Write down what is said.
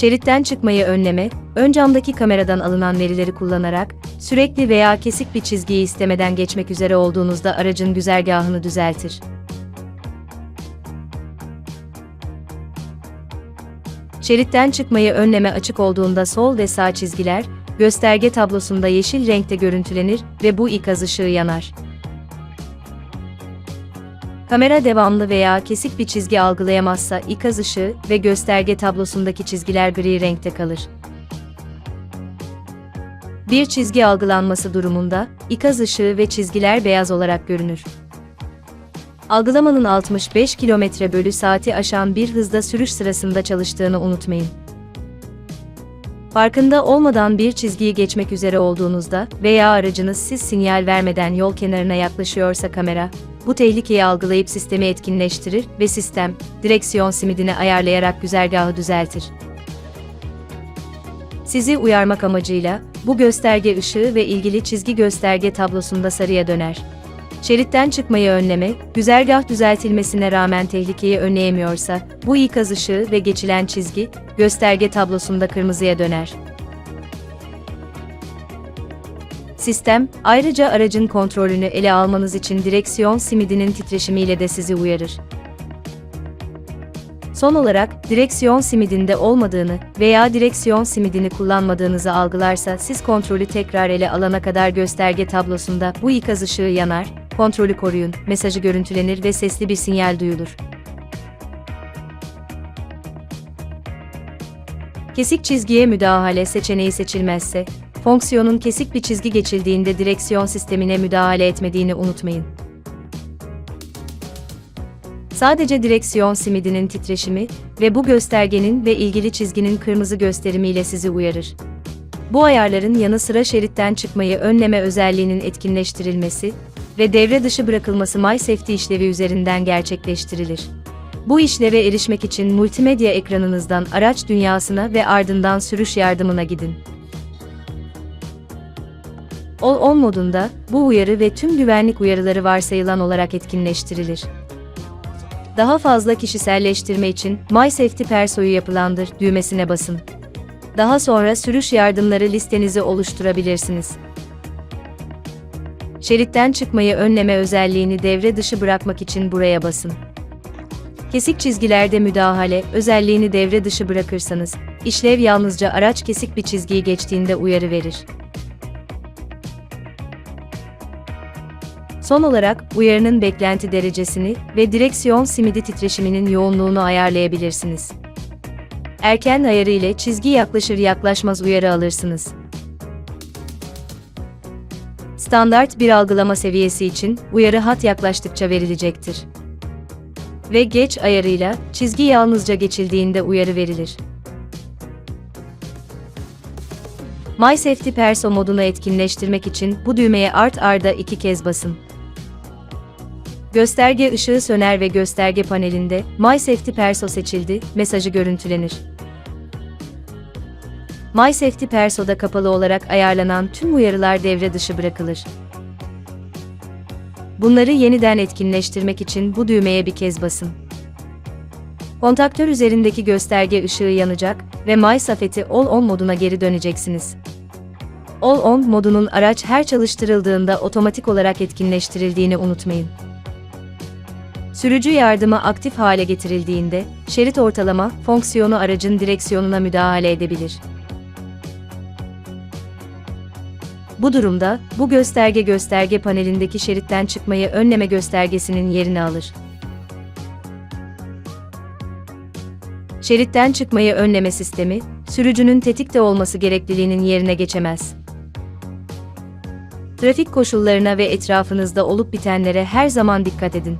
Şeritten çıkmayı önleme, ön camdaki kameradan alınan verileri kullanarak, sürekli veya kesik bir çizgiyi istemeden geçmek üzere olduğunuzda aracın güzergahını düzeltir. Şeritten çıkmayı önleme açık olduğunda sol ve sağ çizgiler, gösterge tablosunda yeşil renkte görüntülenir ve bu ikaz ışığı yanar. Kamera devamlı veya kesik bir çizgi algılayamazsa ikaz ışığı ve gösterge tablosundaki çizgiler gri renkte kalır. Bir çizgi algılanması durumunda ikaz ışığı ve çizgiler beyaz olarak görünür. Algılamanın 65 km bölü saati aşan bir hızda sürüş sırasında çalıştığını unutmayın. Farkında olmadan bir çizgiyi geçmek üzere olduğunuzda veya aracınız siz sinyal vermeden yol kenarına yaklaşıyorsa kamera, bu tehlikeyi algılayıp sistemi etkinleştirir ve sistem, direksiyon simidini ayarlayarak güzergahı düzeltir. Sizi uyarmak amacıyla, bu gösterge ışığı ve ilgili çizgi gösterge tablosunda sarıya döner. Şeritten çıkmayı önleme, güzergah düzeltilmesine rağmen tehlikeyi önleyemiyorsa, bu ikaz ışığı ve geçilen çizgi, gösterge tablosunda kırmızıya döner. Sistem, ayrıca aracın kontrolünü ele almanız için direksiyon simidinin titreşimiyle de sizi uyarır. Son olarak, direksiyon simidinde olmadığını veya direksiyon simidini kullanmadığınızı algılarsa siz kontrolü tekrar ele alana kadar gösterge tablosunda bu ikaz ışığı yanar, kontrolü koruyun, mesajı görüntülenir ve sesli bir sinyal duyulur. Kesik çizgiye müdahale seçeneği seçilmezse, fonksiyonun kesik bir çizgi geçildiğinde direksiyon sistemine müdahale etmediğini unutmayın. Sadece direksiyon simidinin titreşimi ve bu göstergenin ve ilgili çizginin kırmızı gösterimiyle sizi uyarır. Bu ayarların yanı sıra şeritten çıkmayı önleme özelliğinin etkinleştirilmesi ve devre dışı bırakılması MySafety işlevi üzerinden gerçekleştirilir. Bu işleve erişmek için multimedya ekranınızdan araç dünyasına ve ardından sürüş yardımına gidin. All-on modunda, bu uyarı ve tüm güvenlik uyarıları varsayılan olarak etkinleştirilir. Daha fazla kişiselleştirme için MySafety Perso'yu yapılandır düğmesine basın. Daha sonra sürüş yardımları listenizi oluşturabilirsiniz. Şeritten çıkmayı önleme özelliğini devre dışı bırakmak için buraya basın. Kesik çizgilerde müdahale özelliğini devre dışı bırakırsanız, işlev yalnızca araç kesik bir çizgiyi geçtiğinde uyarı verir. Son olarak, uyarının beklenti derecesini ve direksiyon simidi titreşiminin yoğunluğunu ayarlayabilirsiniz. Erken ayarı ile çizgi yaklaşır yaklaşmaz uyarı alırsınız. Standart bir algılama seviyesi için uyarı hat yaklaştıkça verilecektir. Ve geç ayarıyla çizgi yalnızca geçildiğinde uyarı verilir. MySafety Perso modunu etkinleştirmek için bu düğmeye art arda iki kez basın. Gösterge ışığı söner ve gösterge panelinde MySafety Perso seçildi mesajı görüntülenir. MySafety Perso'da kapalı olarak ayarlanan tüm uyarılar devre dışı bırakılır. Bunları yeniden etkinleştirmek için bu düğmeye bir kez basın. Kontaktör üzerindeki gösterge ışığı yanacak ve MySafety All-On moduna geri döneceksiniz. All-On modunun araç her çalıştırıldığında otomatik olarak etkinleştirildiğini unutmayın. Sürücü yardımı aktif hale getirildiğinde, şerit ortalama fonksiyonu aracın direksiyonuna müdahale edebilir. Bu durumda, bu gösterge gösterge panelindeki şeritten çıkmayı önleme göstergesinin yerini alır. Şeritten çıkmayı önleme sistemi, sürücünün tetikte olması gerekliliğinin yerine geçemez. Trafik koşullarına ve etrafınızda olup bitenlere her zaman dikkat edin.